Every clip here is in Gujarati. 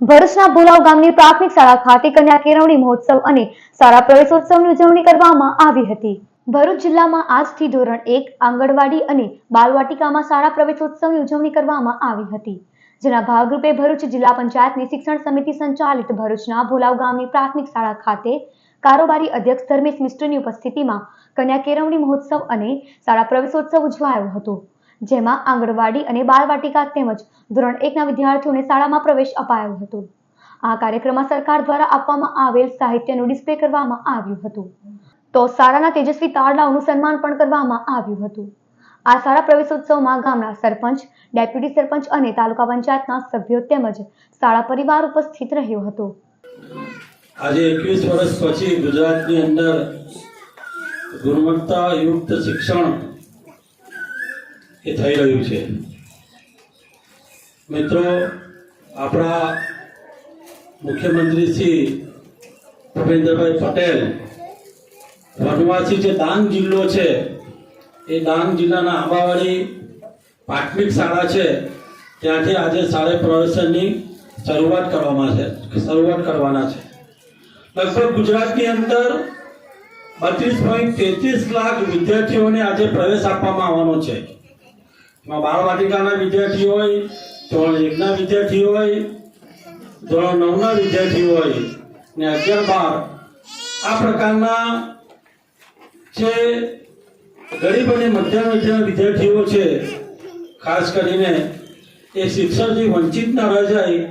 ભરૂચના ભુલાવ ગામની પ્રાથમિક શાળા ખાતે કન્યા કેળવણી મહોત્સવ અને શાળા પ્રવેશોત્સવની ઉજવણી કરવામાં આવી હતી. ભરૂચ જિલ્લામાં આજથી ધોરણ એક, આંગણવાડી અને બાલવાટિકામાં શાળા પ્રવેશોત્સવની ઉજવણી કરવામાં આવી હતી. જેના ભાગરૂપે ભરૂચ જિલ્લા પંચાયતની શિક્ષણ સમિતિ સંચાલિત ભરૂચના ભોલાવ ગામની પ્રાથમિક શાળા ખાતે કારોબારી અધ્યક્ષ ધર્મેશ મિસ્ટરની ઉપસ્થિતિમાં કન્યા કેળવણી મહોત્સવ અને શાળા પ્રવેશોત્સવ ઉજવાયો હતો. જેમાં આંગણવાડી અને બાળવાટિકા તેમજ ધોરણ એકના વિદ્યાર્થીઓને શાળામાં પ્રવેશ અપાયો હતો. આ કાર્યક્રમમાં સરકાર દ્વારા આપવામાં આવેલ સાહિત્યનું ડિસ્પ્લે કરવામાં આવ્યું હતું. તો શાળાના તેજસ્વી તારલાઓનું સન્માન પણ કરવામાં આવ્યું હતું. આ શાળા પ્રવેશોત્સવમાં ગામના સરપંચ, ડેપ્યુટી સરપંચ અને તાલુકા પંચાયતના સભ્યો તેમજ શાળા પરિવાર ઉપસ્થિત રહ્યો હતો. આજે એકવીસ વર્ષ પછી ગુજરાતની અંદર ગુણવત્તાયુક્ત શિક્ષણ એ થઈ રહ્યું છે. મિત્રો, આપણા મુખ્યમંત્રી શ્રી ભૂપેન્દ્રભાઈ પટેલ વનવાસી જે ડાંગ જિલ્લો છે, એ ડાંગ જિલ્લાના આંબાવાડી પ્રાથમિક શાળા છે, ત્યાંથી આજે શાળા પ્રવેશનની શરૂઆત કરવામાં છે, શરૂઆત કરવાના છે. લગભગ ગુજરાતની અંદર બત્રીસ પોઈન્ટ તેત્રીસ લાખ વિદ્યાર્થીઓને આજે પ્રવેશ આપવામાં આવવાનો છે. બાળવાટિકાના વિદ્યાર્થી હોય, ધોરણ એકના વિદ્યાર્થી હોય, ધોરણ નવના વિદ્યાર્થી હોય, ને અગિયાર બાર, આ પ્રકારના જે ગરીબ અને મધ્યમ વર્ગના વિદ્યાર્થીઓ છે, ખાસ કરીને એ શિક્ષણથી વંચિત ન રહી જાય,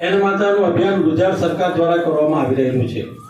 એના માટેનું અભિયાન ગુજરાત સરકાર દ્વારા કરવામાં આવી રહ્યું છે.